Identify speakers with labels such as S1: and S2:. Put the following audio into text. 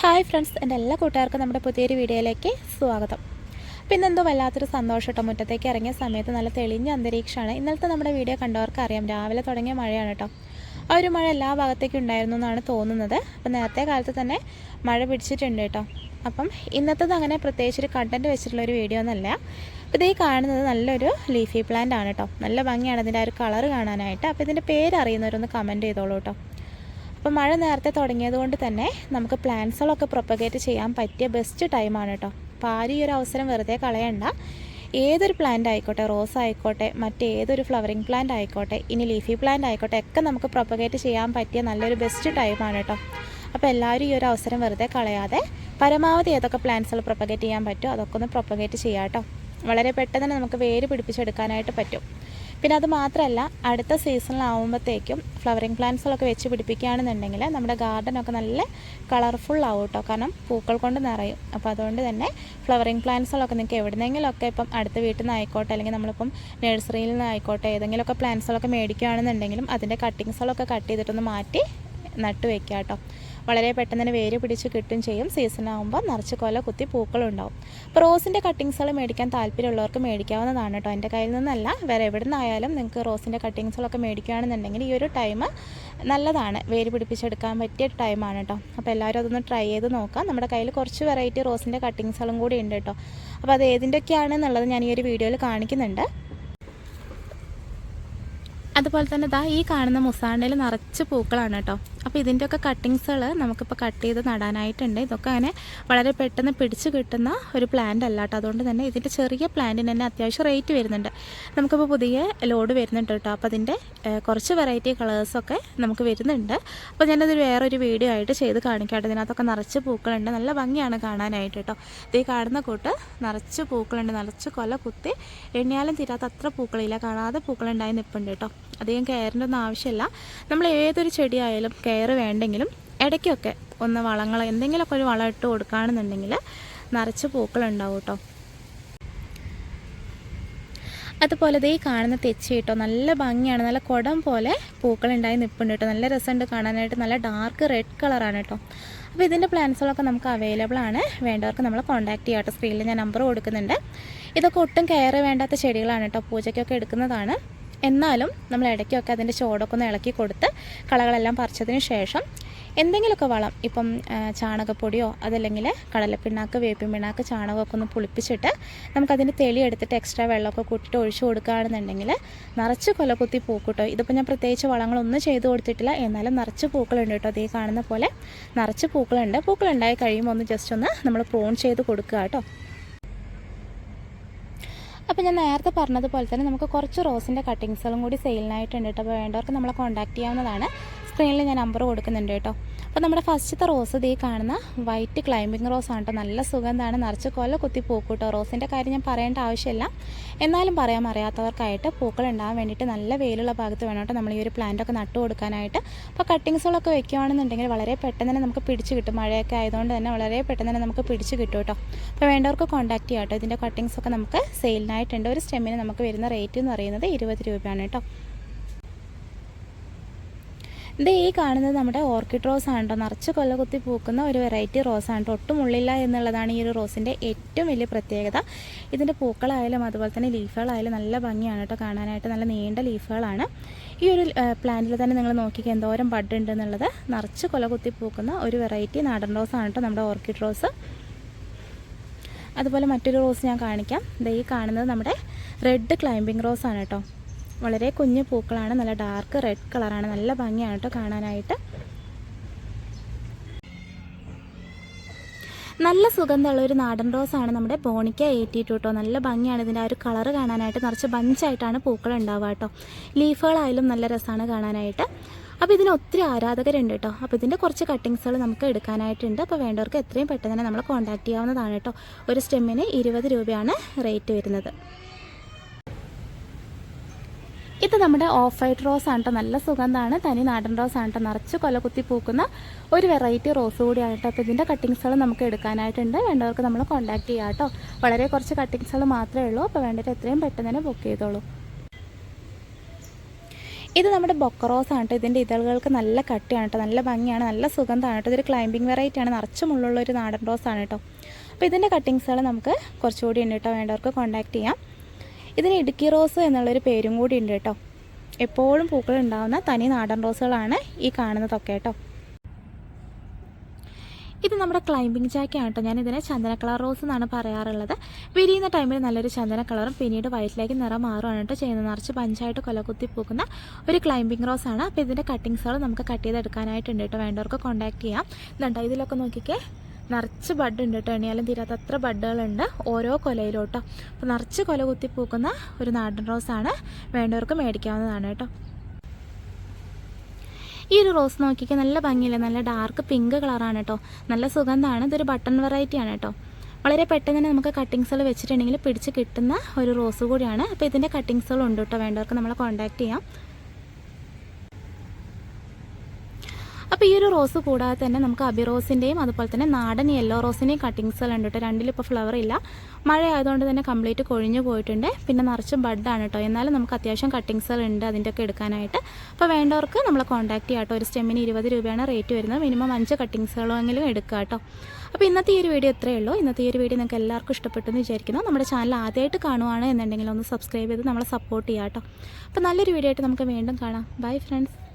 S1: Hi friends എന്റെ എല്ലാ കൂട്ടുകാർക്കും നമ്മുടെ പുതിയൊരു വീഡിയോയിലേക്ക് സ്വാഗതം. പിന്നെ എന്തോ വല്ലാത്തൊരു സന്തോഷം കേട്ടോ മുറ്റത്തേക്ക് ഇറങ്ങിയ സമയത്ത് നല്ല തെളിഞ്ഞ അന്തരീക്ഷമാണ്. ഇന്നലത്തെ നമ്മുടെ വീഡിയോ കണ്ടവർക്ക് അറിയാം രാവിലെ തുടങ്ങിയ മഴയാണ് കേട്ടോ. ആ ഒരു മഴ എല്ലാ ഭാഗത്തേക്കും ഉണ്ടായിരുന്നു എന്നാണ് തോന്നുന്നത്. അപ്പം നേരത്തെ കാലത്ത് തന്നെ മഴ പിടിച്ചിട്ടുണ്ട് കേട്ടോ. അപ്പം ഇന്നത്തത് അങ്ങനെ പ്രത്യേകിച്ച് ഒരു കണ്ടന്റ് വെച്ചിട്ടുള്ള ഒരു വീഡിയോ ഒന്നല്ല. അപ്പോൾ ഇതേ കാണുന്നത് നല്ലൊരു ലീഫി പ്ലാന്റ് ആണ് കേട്ടോ. നല്ല ഭംഗിയാണ് ഇതിന്റെ ആ ഒരു കളർ കാണാനായിട്ട്. അപ്പോൾ ഇതിന്റെ പേര് അറിയുന്നവരൊന്ന് കമന്റ് ചെയ്തോളൂ കേട്ടോ. അപ്പോൾ മഴ നേരത്തെ തുടങ്ങിയത് കൊണ്ട് തന്നെ നമുക്ക് പ്ലാന്റ്സുകളൊക്കെ പ്രൊപ്പഗേറ്റ് ചെയ്യാൻ പറ്റിയ ബെസ്റ്റ് ടൈമാണ് കേട്ടോ അപ്പോൾ ആരും ഈ ഒരു അവസരം വെറുതെ കളയണ്ട. ഏതൊരു പ്ലാന്റ് ആയിക്കോട്ടെ റോസ് ആയിക്കോട്ടെ മറ്റേതൊരു ഫ്ലവറിങ് പ്ലാന്റ് ആയിക്കോട്ടെ ഇനി ലീഫി പ്ലാന്റ് ആയിക്കോട്ടെ ഒക്കെ നമുക്ക് പ്രൊപ്പഗേറ്റ് ചെയ്യാൻ പറ്റിയ നല്ലൊരു ബെസ്റ്റ് ടൈമാണ് കേട്ടോ അപ്പോൾ എല്ലാവരും ഈ ഒരു അവസരം വെറുതെ കളയാതെ പരമാവധി ഏതൊക്കെ പ്ലാന്റ്സുകൾ പ്രൊപ്പഗേറ്റ് ചെയ്യാൻ പറ്റുമോ അതൊക്കെ ഒന്ന് പ്രൊപ്പഗേറ്റ് ചെയ്യാം കേട്ടോ വളരെ പെട്ടെന്ന് തന്നെ നമുക്ക് വേര് പിടിപ്പിച്ചെടുക്കാനായിട്ട് പറ്റും. പിന്നെ അത് മാത്രമല്ല അടുത്ത സീസണിലാവുമ്പോഴത്തേക്കും ഫ്ലവറിങ് പ്ലാന്റ്സുകളൊക്കെ വെച്ച് പിടിപ്പിക്കുകയാണെന്നുണ്ടെങ്കിൽ നമ്മുടെ ഗാർഡനൊക്കെ നല്ല കളർഫുൾ ആവും കേട്ടോ. കാരണം പൂക്കൾ കൊണ്ട് നിറയും. അപ്പോൾ അതുകൊണ്ട് തന്നെ ഫ്ലവറിങ് പ്ലാന്റ്സുകളൊക്കെ നിങ്ങൾക്ക് എവിടെന്നെങ്കിലുമൊക്കെ ഇപ്പം അടുത്ത വീട്ടിൽ നിന്ന് ആയിക്കോട്ടെ അല്ലെങ്കിൽ നമ്മളിപ്പം നഴ്സറിയിൽ നിന്ന് ആയിക്കോട്ടെ ഏതെങ്കിലുമൊക്കെ പ്ലാന്റ്സുകളൊക്കെ മേടിക്കുകയാണെന്നുണ്ടെങ്കിലും അതിന്റെ കട്ടിങ്സുകളൊക്കെ കട്ട് ചെയ്തിട്ടൊന്ന് മാറ്റി നട്ട് വെക്കുക കേട്ടോ. വളരെ പെട്ടെന്ന് തന്നെ വേര് പിടിച്ച് കിട്ടും ചെയ്യും. സീസൺ ആകുമ്പോൾ നിറച്ച് കൊല കുത്തി പൂക്കളുണ്ടാവും. അപ്പോൾ റോസിന്റെ കട്ടിങ്സുകൾ മേടിക്കാൻ താല്പര്യമുള്ളവർക്ക് മേടിക്കാവുന്നതാണ് കേട്ടോ. എന്റെ കയ്യിൽ നിന്നല്ല വേറെ എവിടെ നിന്നായാലും നിങ്ങൾക്ക് റോസിന്റെ കട്ടിങ്സുകളൊക്കെ മേടിക്കുകയാണെന്നുണ്ടെങ്കിൽ ഈ ഒരു ടൈം നല്ലതാണ്. വേര് പിടിപ്പിച്ചെടുക്കാൻ പറ്റിയ ടൈമാണ് കേട്ടോ. അപ്പോൾ എല്ലാവരും അതൊന്ന് ട്രൈ ചെയ്ത് നോക്കാം. നമ്മുടെ കയ്യിൽ കുറച്ച് വെറൈറ്റി റോസിന്റെ കട്ടിങ്സുകളും കൂടി ഉണ്ട് കേട്ടോ. അപ്പോൾ അത് ഏതിന്റെയൊക്കെയാണെന്നുള്ളത് ഞാൻ ഈ ഒരു വീഡിയോയിൽ കാണിക്കുന്നുണ്ട്. അതുപോലെ തന്നെ ദാ ഈ കാണുന്ന മുസാണ്ടയിൽ നിറച്ച് പൂക്കളാണ് കേട്ടോ. അപ്പോൾ ഇതിന്റെയൊക്കെ കട്ടിങ്സുകൾ നമുക്കിപ്പോൾ കട്ട് ചെയ്ത് നടാനായിട്ടുണ്ട്. ഇതൊക്കെ അങ്ങനെ വളരെ പെട്ടെന്ന് പിടിച്ച് കിട്ടുന്ന ഒരു പ്ലാന്റ് അല്ല കേട്ടോ. അതുകൊണ്ട് തന്നെ ഇതിന്റെ ചെറിയ പ്ലാന്റിന് തന്നെ അത്യാവശ്യം റേറ്റ് വരുന്നുണ്ട്. നമുക്കിപ്പോൾ പുതിയ ലോഡ് വരുന്നുണ്ട് കേട്ടോ. അപ്പോൾ അതിന്റെ കുറച്ച് വെറൈറ്റി കളേഴ്സൊക്കെ നമുക്ക് വരുന്നുണ്ട്. അപ്പോൾ ഞാനത് വേറൊരു വീഡിയോ ആയിട്ട് ചെയ്ത് കാണിക്കാട്ടെ. ഇതിനകത്തൊക്കെ നിറച്ച് പൂക്കളുണ്ട്. നല്ല ഭംഗിയാണ് കാണാനായിട്ട് കേട്ടോ. ഇതേ കാണുന്ന കൂട്ട് നിറച്ച് പൂക്കളുണ്ട്. നിറച്ച് കൊല കുത്തി എണ്ണിയാലും തീരാത്ത അത്ര പൂക്കളില്ല. കാണാതെ പൂക്കളുണ്ടായി നിൽപ്പുണ്ട് കേട്ടോ. അധികം കെയറിന്റെ ഒന്നും ആവശ്യമില്ല. നമ്മൾ ഏതൊരു ചെടിയായാലും കെയർ വേണ്ടെങ്കിലും ഇടയ്ക്കൊക്കെ ഒന്ന് വളങ്ങൾ എന്തെങ്കിലുമൊക്കെ ഒരു വളം ഇട്ട് കൊടുക്കുകയാണെന്നുണ്ടെങ്കിൽ നിറച്ച് പൂക്കളുണ്ടാവും കേട്ടോ അതുപോലെ ഈ കാണുന്ന തെച്ചി കേട്ടോ നല്ല ഭംഗിയാണ്. നല്ല കുടം പോലെ പൂക്കളുണ്ടായി നിൽപ്പുണ്ട് കേട്ടോ. നല്ല രസമുണ്ട് കാണാനായിട്ട്. നല്ല ഡാർക്ക് റെഡ് കളറാണ് കേട്ടോ. അപ്പോൾ ഇതിന്റെ പ്ലാൻസുകളൊക്കെ നമുക്ക് അവൈലബിൾ ആണ്. വേണ്ടവർക്ക് നമ്മൾ കോൺടാക്ട് ചെയ്യാം കേട്ടോ. സ്ക്രീനിൽ ഞാൻ നമ്പർ കൊടുക്കുന്നുണ്ട്. ഇതൊക്കെ ഒട്ടും കെയർ വേണ്ടാത്ത ചെടികളാണ് കേട്ടോ. പൂജയ്ക്കൊക്കെ എടുക്കുന്നതാണ്. എന്നാലും നമ്മൾ ഇടയ്ക്കൊക്കെ അതിന്റെ ചോടൊക്കെ ഒന്ന് ഇളക്കി കൊടുത്ത് കളകളെല്ലാം പറിച്ചതിന് ശേഷം എന്തെങ്കിലുമൊക്കെ വളം ഇപ്പം ചാണകപ്പൊടിയോ അതല്ലെങ്കിൽ കടലപ്പിണ്ണാക്ക് വേപ്പിൻ പിണ്ണാക്ക് ചാണകമൊക്കെ ഒന്ന് പുളിപ്പിച്ചിട്ട് നമുക്കതിന്റെ തെളി എടുത്തിട്ട് എക്സ്ട്രാ വെള്ളമൊക്കെ കൂട്ടിയിട്ട് ഒഴിച്ചു കൊടുക്കുകയാണെന്നുണ്ടെങ്കിൽ നിറച്ച് കൊലകുത്തി പൂക്കൂട്ടോ. ഇതിപ്പോൾ ഞാൻ പ്രത്യേകിച്ച് വളങ്ങളൊന്നും ചെയ്തു കൊടുത്തിട്ടില്ല. എന്നാലും നിറച്ച് പൂക്കളുണ്ട് കേട്ടോ. അതേ കാണുന്ന പോലെ നിറച്ച് പൂക്കളുണ്ട്. പൂക്കളുണ്ടായി കഴിയുമ്പോൾ ഒന്ന് ജസ്റ്റ് ഒന്ന് നമ്മൾ പ്രോൺ ചെയ്ത് കൊടുക്കുക കേട്ടോ. അപ്പോൾ ഞാൻ നേരത്തെ പറഞ്ഞതുപോലെ തന്നെ നമുക്ക് കുറച്ച് റോസിന്റെ കട്ടിങ്സുകളും കൂടി സെയിലിനായിട്ടുണ്ട് കേട്ടോ വേണ്ടവർക്ക് നമ്മളെ കോൺടാക്ട് ചെയ്യാവുന്നതാണ്. സ്ക്രീനിൽ ഞാൻ നമ്പർ കൊടുക്കുന്നുണ്ട് കേട്ടോ. അപ്പോൾ നമ്മുടെ ഫസ്റ്റത്തെ റോസ് ഇതീ കാണുന്ന വൈറ്റ് ക്ലൈമ്പിംഗ് റോസ് ആണ് കേട്ടോ. നല്ല സുഗന്ധമാണ് നിറച്ച് കൊല കുത്തി പൂക്കൂട്ടോ റോസിന്റെ കാര്യം ഞാൻ പറയേണ്ട ആവശ്യമില്ല. എന്നാലും പറയാൻ അറിയാത്തവർക്കായിട്ട് പൂക്കൾ ഉണ്ടാകാൻ വേണ്ടിയിട്ട് നല്ല വെയിലുള്ള ഭാഗത്ത് വേണം കേട്ടോ നമ്മൾ ഈ ഒരു പ്ലാന്റൊക്കെ നട്ടു കൊടുക്കാനായിട്ട്. അപ്പോൾ കട്ടിങ്സുകളൊക്കെ വെക്കുകയാണെന്നുണ്ടെങ്കിൽ വളരെ പെട്ടെന്ന് തന്നെ നമുക്ക് പിടിച്ച് കിട്ടും. മഴയൊക്കെ ആയതുകൊണ്ട് തന്നെ വളരെ പെട്ടെന്ന് തന്നെ നമുക്ക് പിടിച്ച് കിട്ടും കേട്ടോ. അപ്പോൾ വേണ്ടവർക്ക് കോൺടാക്ട് ചെയ്യാം കേട്ടോ. ഇതിന്റെ കട്ടിങ്സൊക്കെ നമുക്ക് സെയിലിനായിട്ടുണ്ട് ഒരു സ്റ്റെമ്മിന് നമുക്ക് വരുന്ന റേറ്റ് എന്ന് പറയുന്നത് ഇരുപത് രൂപയാണ് കേട്ടോ. ഇത് ഈ കാണുന്നത് നമ്മുടെ ഓർക്കിഡ് റോസ് ആണ് കേട്ടോ നിറച്ച് കൊല്ല കുത്തി പൂക്കുന്ന ഒരു വെറൈറ്റി റോസ് ആണ് കേട്ടോ ഒട്ടും ഉള്ളില്ല എന്നുള്ളതാണ് ഈ ഒരു റോസിന്റെ ഏറ്റവും വലിയ പ്രത്യേകത. ഇതിന്റെ പൂക്കളായാലും അതുപോലെ തന്നെ ലീഫുകളായാലും നല്ല ഭംഗിയാണ് കേട്ടോ കാണാനായിട്ട്. നല്ല നീണ്ട ലീഫുകളാണ്. ഈ ഒരു പ്ലാന്റിൽ തന്നെ നിങ്ങൾ നോക്കിക്കുക എന്തോരം ബഡ് ഉണ്ട് എന്നുള്ളത്. നിറച്ച് കൊല കുത്തി പൂക്കുന്ന ഒരു വെറൈറ്റി നാടൻ റോസ് ആണ് കേട്ടോ നമ്മുടെ ഓർക്കിഡ് റോസ്. അതുപോലെ മറ്റൊരു റോസ് ഞാൻ കാണിക്കാം. ദേ കാണുന്നത് നമ്മുടെ റെഡ് ക്ലൈമ്പിംഗ് ആണ് കേട്ടോ വളരെ കുഞ്ഞു പൂക്കളാണ്. നല്ല ഡാർക്ക് റെഡ് കളറാണ് നല്ല ഭംഗിയാണ് കേട്ടോ കാണാനായിട്ട്. നല്ല സുഗന്ധമുള്ള ഒരു നാടൻ റോസാണ് നമ്മുടെ ബോണിക്ക എയ്റ്റി ടു കേട്ടോ നല്ല ഭംഗിയാണ് ഇതിന്റെ ആ ഒരു കളറ് കാണാനായിട്ട്. നിറച്ച് ബഞ്ചായിട്ടാണ് പൂക്കൾ ഉണ്ടാവുക കേട്ടോ. ലീഫുകളായാലും നല്ല രസമാണ് കാണാനായിട്ട്. അപ്പോൾ ഇതിന് ഒത്തിരി ആരാധകരുണ്ട് കേട്ടോ. അപ്പോൾ ഇതിന്റെ കുറച്ച് കട്ടിങ്സുകൾ നമുക്ക് എടുക്കാനായിട്ടുണ്ട്. അപ്പോൾ വേണ്ടവർക്ക് എത്രയും പെട്ടെന്ന് തന്നെ നമ്മൾ കോൺടാക്ട് ചെയ്യാവുന്നതാണ് കേട്ടോ. ഒരു സ്റ്റെമ്മിന് ഇരുപത് രൂപയാണ് റേറ്റ് വരുന്നത്. ഇത് നമ്മുടെ ഓഫ് വൈറ്റ് റോസ് ആണ് നല്ല സുഗന്ധമാണ്. തനി നാടൻ റോസ് ആണ് നിറച്ച് കൊല കുത്തി പൂക്കുന്ന ഒരു വെറൈറ്റി റോസ് കൂടിയാണ് കേട്ടോ അപ്പോൾ ഇതിന്റെ കട്ടിങ്സുകൾ നമുക്ക് എടുക്കാനായിട്ടുണ്ട്. വേണ്ടവർക്ക് നമ്മൾ കോൺടാക്ട് ചെയ്യാം കേട്ടോ വളരെ കുറച്ച് കട്ടിങ്സുകൾ മാത്രമേ ഉള്ളൂ. അപ്പോൾ വേണ്ടിട്ട് എത്രയും പെട്ടെന്ന് തന്നെ ബുക്ക് ചെയ്തോളൂ. ഇത് നമ്മുടെ ബൊക്കറോസ് ആണ് കേട്ടോ ഇതിന്റെ ഇതളുകൾക്ക് നല്ല കട്ടിയാണ് കേട്ടോ നല്ല ഭംഗിയാണ്. നല്ല സുഗന്ധമാണ് കേട്ടോ ഇതൊരു ക്ലൈമ്പിംഗ് വെറൈറ്റി ആണ്. നിറച്ച് മുള്ളുള്ള ഒരു നാടൻ റോസ് ആണ് കേട്ടോ. അപ്പോൾ ഇതിന്റെ കട്ടിങ്സുകൾ നമുക്ക് കുറച്ചുകൂടി ഉണ്ട് കേട്ടോ. വേണ്ടവർക്ക് കോൺടാക്ട് ചെയ്യാം. ഇതിന് ഇടുക്കി റോസ് എന്നുള്ളൊരു പേരും കൂടി ഉണ്ട് കേട്ടോ. എപ്പോഴും പൂക്കൾ ഉണ്ടാകുന്ന തനി നാടൻ റോസുകളാണ് ഈ കാണുന്നതൊക്കെ കേട്ടോ. ഇത് നമ്മുടെ ക്ലൈമ്പിംഗ് ജാക്കാണ് കേട്ടോ. ഞാനിതിനെ ചന്ദന കളർ റോസ് എന്നാണ് പറയാറുള്ളത്. വിരിയുന്ന ടൈമിൽ നല്ലൊരു ചന്ദന കളറും പിന്നീട് വയറ്റിലേക്ക് നിറം മാറുകയാണ് കേട്ടോ ചെയ്യുന്നത്. നിറച്ച് പഞ്ചായിട്ട് കൊലകുത്തി പൂക്കുന്ന ഒരു ക്ലൈമ്പിംഗ് ആണ്. അപ്പോൾ ഇതിന്റെ കട്ടിങ്സുകൾ നമുക്ക് കട്ട് ചെയ്തെടുക്കാനായിട്ടുണ്ട് കേട്ടോ. വേണ്ടവർക്ക് കോൺടാക്ട് ചെയ്യാം. ഇതുണ്ടോ? ഇതിലൊക്കെ നോക്കിക്കേ. നിറച്ച് ബഡ് ഉണ്ട് കേട്ടോ എണിയാലും തീരാത്ത അത്ര ബഡുകളുണ്ട് ഓരോ കൊലയിലോട്ടോ. അപ്പോൾ നിറച്ച് കൊല കുത്തി പൂക്കുന്ന ഒരു നാടൻ റോസാണ് വേണ്ടവർക്ക് മേടിക്കാവുന്നതാണ് കേട്ടോ. ഈ ഒരു റോസ് നോക്കിക്കാൻ നല്ല ഭംഗിയില്ല? നല്ല ഡാർക്ക് പിങ്ക് കളറാണ് കേട്ടോ. നല്ല സുഗന്ധമാണ്. ഇതൊരു ബട്ടൺ വെറൈറ്റി ആണ് കേട്ടോ. വളരെ പെട്ടെന്ന് തന്നെ നമുക്ക് കട്ടിങ്സുകൾ വെച്ചിട്ടുണ്ടെങ്കിൽ പിടിച്ച് കിട്ടുന്ന ഒരു റോസ് കൂടിയാണ്. അപ്പോൾ ഇതിന്റെ കട്ടിങ്സുകൾ ഉണ്ട് കേട്ടോ. വേണ്ടവർക്ക് നമ്മളെ കോൺടാക്ട് ചെയ്യാം. അപ്പോൾ ഈ ഒരു റോസ് കൂടാതെ തന്നെ നമുക്ക് അബിറോസിന്റെയും അതുപോലെ തന്നെ നാടൻ യെല്ലോ റോസിന്റെയും എല്ലാം ഉണ്ട് കേട്ടോ രണ്ടിലും ഇപ്പോൾ ഫ്ലവർ ഇല്ല. മഴ ആയതുകൊണ്ട് തന്നെ കംപ്ലീറ്റ് കൊഴിഞ്ഞു പോയിട്ടുണ്ട്. പിന്നെ നിറച്ചും ബഡാണ് കേട്ടോ എന്നാലും നമുക്ക് അത്യാവശ്യം കട്ടിങ്സുകൾ ഉണ്ട് അതിന്റെയൊക്കെ എടുക്കാനായിട്ട്. അപ്പോൾ വേണ്ടവർക്ക് നമ്മളെ കോൺടാക്ട് ചെയ്യാം കേട്ടോ ഒരു സ്റ്റെമ്മിന് ഇരുപത് രൂപയാണ് റേറ്റ് വരുന്നത്. മിനിമം അഞ്ച് കട്ടിങ്സുകളെങ്കിലും എടുക്കുക കേട്ടോ അപ്പോൾ ഇന്നത്തെ ഈ ഒരു വീഡിയോ ഇത്രയേ ഉള്ളൂ. ഇന്നത്തെ ഈ ഒരു വീഡിയോ നിങ്ങൾക്ക് എല്ലാവർക്കും ഇഷ്ടപ്പെട്ടു എന്ന് വിചാരിക്കുന്നു. നമ്മുടെ ചാനൽ ആദ്യമായിട്ട് കാണുവാണ് എന്നുണ്ടെങ്കിൽ ഒന്ന് സബ്സ്ക്രൈബ് ചെയ്ത് നമ്മളെ സപ്പോർട്ട് ചെയ്യാം കേട്ടോ അപ്പോൾ നല്ലൊരു വീഡിയോ ആയിട്ട് നമുക്ക് വീണ്ടും കാണാം. Bye friends